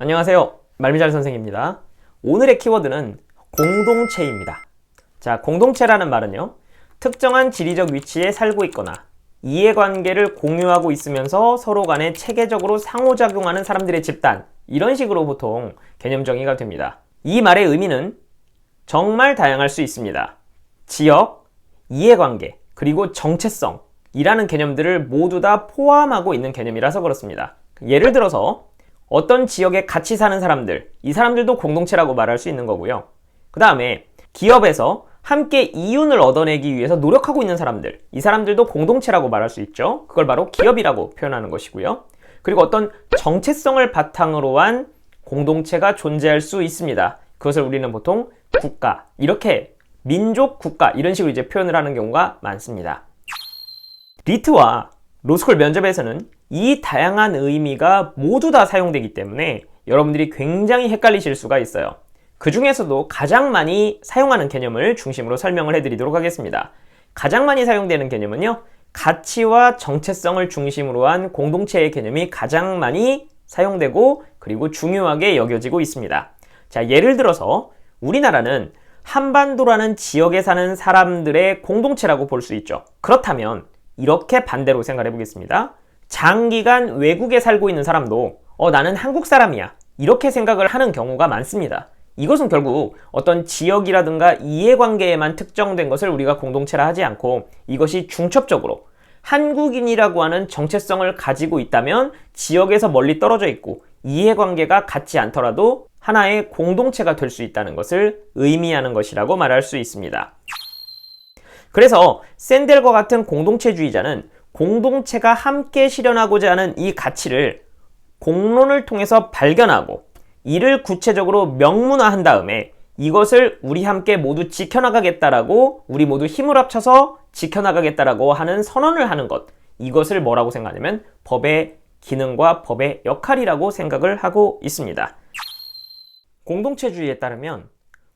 안녕하세요. 말미잘 선생입니다. 오늘의 키워드는 공동체입니다. 자, 공동체라는 말은요. 특정한 지리적 위치에 살고 있거나 이해관계를 공유하고 있으면서 서로 간에 체계적으로 상호작용하는 사람들의 집단. 이런 식으로 보통 개념 정의가 됩니다. 이 말의 의미는 정말 다양할 수 있습니다. 지역, 이해관계, 그리고 정체성. 이라는 개념들을 모두 다 포함하고 있는 개념이라서 그렇습니다. 예를 들어서 어떤 지역에 같이 사는 사람들, 이 사람들도 공동체라고 말할 수 있는 거고요. 그 다음에 기업에서 함께 이윤을 얻어내기 위해서 노력하고 있는 사람들, 이 사람들도 공동체라고 말할 수 있죠. 그걸 바로 기업이라고 표현하는 것이고요. 그리고 어떤 정체성을 바탕으로 한 공동체가 존재할 수 있습니다. 그것을 우리는 보통 국가, 이렇게 민족, 국가, 이런 식으로 이제 표현을 하는 경우가 많습니다. 리트와 로스쿨 면접에서는 이 다양한 의미가 모두 다 사용되기 때문에 여러분들이 굉장히 헷갈리실 수가 있어요. 그 중에서도 가장 많이 사용하는 개념을 중심으로 설명을 해드리도록 하겠습니다. 가장 많이 사용되는 개념은요, 가치와 정체성을 중심으로 한 공동체의 개념이 가장 많이 사용되고 그리고 중요하게 여겨지고 있습니다. 자, 예를 들어서 우리나라는 한반도라는 지역에 사는 사람들의 공동체라고 볼 수 있죠. 그렇다면 이렇게 반대로 생각해 보겠습니다. 장기간 외국에 살고 있는 사람도 어, 나는 한국 사람이야. 이렇게 생각을 하는 경우가 많습니다. 이것은 결국 어떤 지역이라든가 이해관계에만 특정된 것을 우리가 공동체라 하지 않고 이것이 중첩적으로 한국인이라고 하는 정체성을 가지고 있다면 지역에서 멀리 떨어져 있고 이해관계가 같지 않더라도 하나의 공동체가 될 수 있다는 것을 의미하는 것이라고 말할 수 있습니다. 그래서 샌델과 같은 공동체주의자는 공동체가 함께 실현하고자 하는 이 가치를 공론을 통해서 발견하고 이를 구체적으로 명문화한 다음에 이것을 우리 함께 모두 지켜나가겠다라고 우리 모두 힘을 합쳐서 지켜나가겠다라고 하는 선언을 하는 것 이것을 뭐라고 생각하냐면 법의 기능과 법의 역할이라고 생각을 하고 있습니다. 공동체주의에 따르면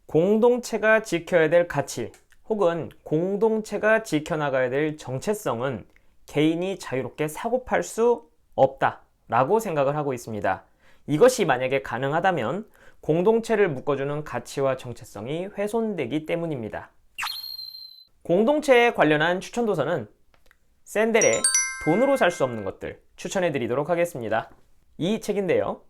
공동체가 지켜야 될 가치 혹은 공동체가 지켜나가야 될 정체성은 개인이 자유롭게 사고 팔 수 없다라고 생각을 하고 있습니다. 이것이 만약에 가능하다면 공동체를 묶어주는 가치와 정체성이 훼손되기 때문입니다. 공동체에 관련한 추천 도서는 샌델의 돈으로 살 수 없는 것들 추천해 드리도록 하겠습니다. 이 책인데요.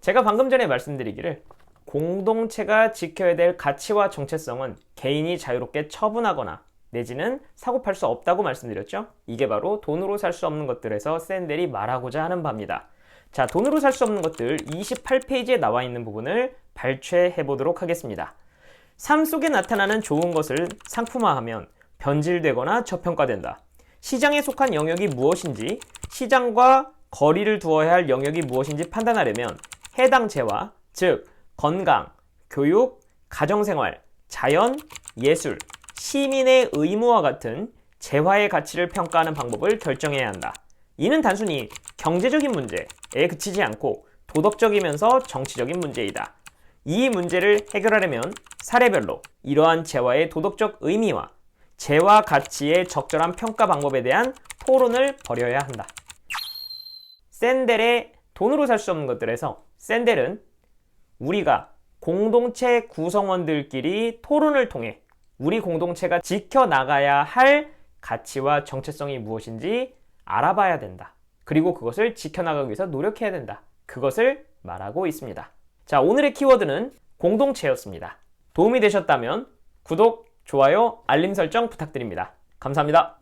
제가 방금 전에 말씀드리기를 공동체가 지켜야 될 가치와 정체성은 개인이 자유롭게 처분하거나 내지는 사고 팔 수 없다고 말씀드렸죠. 이게 바로 돈으로 살 수 없는 것들에서 샌델이 말하고자 하는 바입니다. 자, 돈으로 살 수 없는 것들 28페이지에 나와 있는 부분을 발췌해 보도록 하겠습니다. 삶 속에 나타나는 좋은 것을 상품화하면 변질되거나 저평가된다. 시장에 속한 영역이 무엇인지, 시장과 거리를 두어야 할 영역이 무엇인지 판단하려면 해당 재화, 즉 건강, 교육, 가정생활, 자연, 예술, 시민의 의무와 같은 재화의 가치를 평가하는 방법을 결정해야 한다. 이는 단순히 경제적인 문제에 그치지 않고 도덕적이면서 정치적인 문제이다. 이 문제를 해결하려면 사례별로 이러한 재화의 도덕적 의미와 재화 가치의 적절한 평가 방법에 대한 토론을 벌여야 한다. 샌델의 돈으로 살 수 없는 것들에서 샌델은 우리가 공동체 구성원들끼리 토론을 통해 우리 공동체가 지켜나가야 할 가치와 정체성이 무엇인지 알아봐야 된다. 그리고 그것을 지켜나가기 위해서 노력해야 된다. 그것을 말하고 있습니다. 자, 오늘의 키워드는 공동체였습니다. 도움이 되셨다면 구독, 좋아요, 알림 설정 부탁드립니다. 감사합니다.